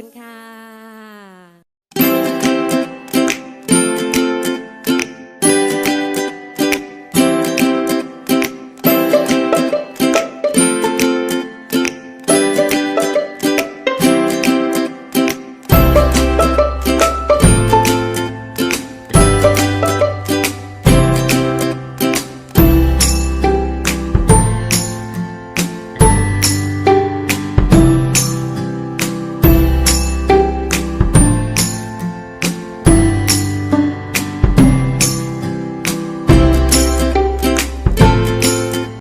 คุณค่ะ